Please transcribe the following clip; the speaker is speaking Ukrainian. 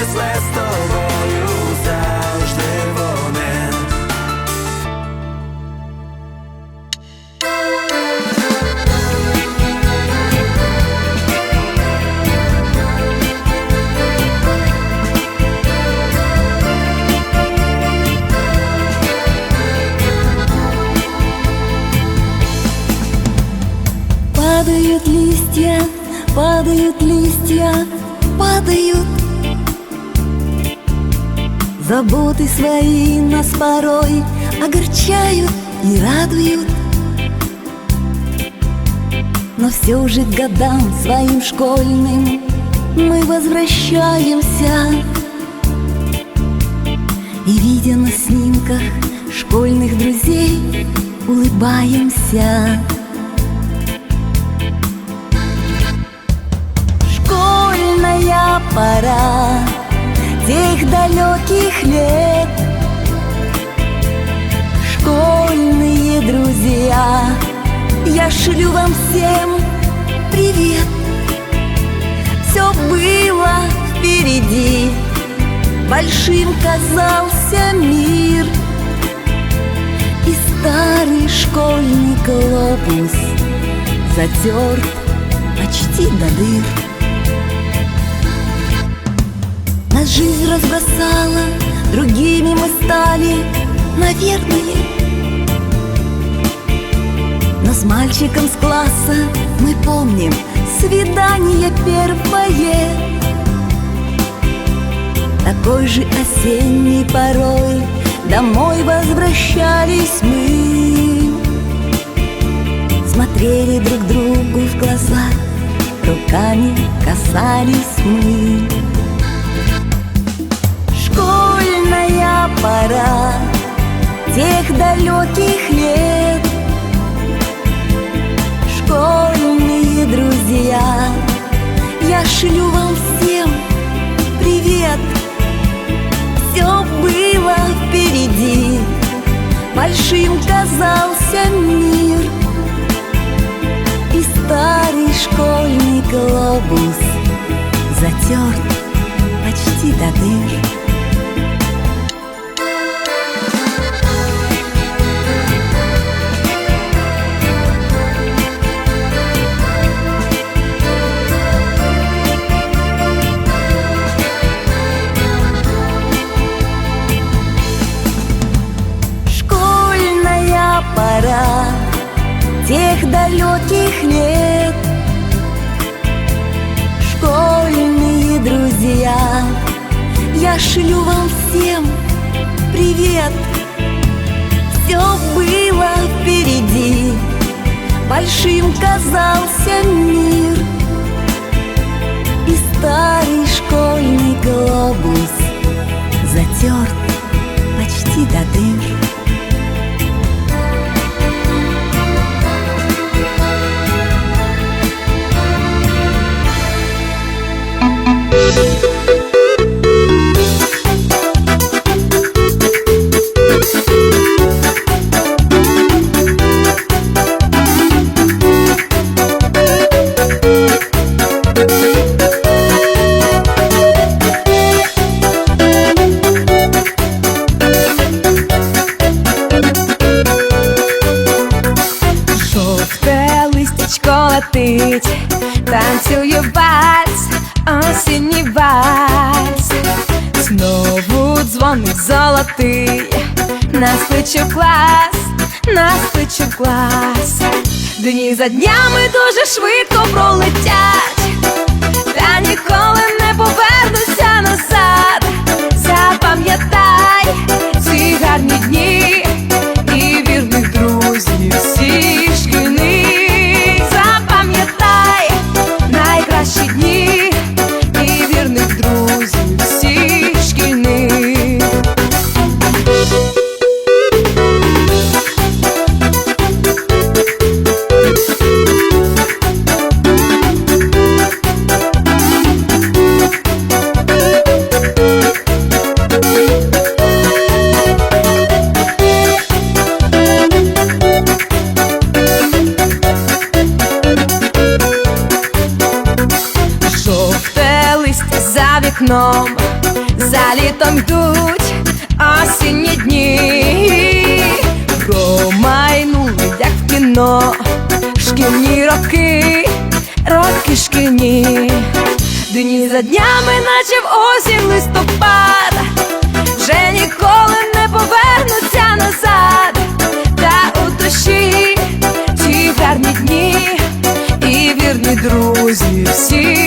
числе з тобою завжди вони. Падают листья, падают листья, падают Заботы свои нас порой огорчают и радуют. Но все же к годам своим школьным мы возвращаемся. И видя на снимках школьных друзей, улыбаемся. Школьная пора тех далеких лет. Школьные друзья, я шлю вам всем привет. Все было впереди, большим казался мир. И старый школьный глобус затерт почти до дыр Нас жизнь разбросала, другими мы стали, наверное. Но с мальчиком с класса мы помним свидание первое. Такой же осенней порой домой возвращались мы. Смотрели друг другу в глаза, руками касались мы пора тех далеких лет. Школьные друзья, я шлю вам всем привет. Все было впереди, большим казался мир. И старый школьный глобус затерт почти до дыр. Далеких лет Школьные друзья, я шлю вам всем привет. Все было впереди, большим казался мир. И старый школьный глобус затерт почти до дыр летить, танцює вальс, осінній вальс, знову дзвоник золотий, нас кличе в клас, нас кличе в клас. Дні за днями дуже швидко пролетять, та ніколи не повернуться назад. Запам'ятай ці гарні дні вікном, за літом йдуть осінні дні, промайнули, як в кіно, шкільні роки, роки шкільні, дні за днями, наче в осінь листопад, вже ніколи не повернуться назад, та у душі ті гарні дні. І вірні друзі всі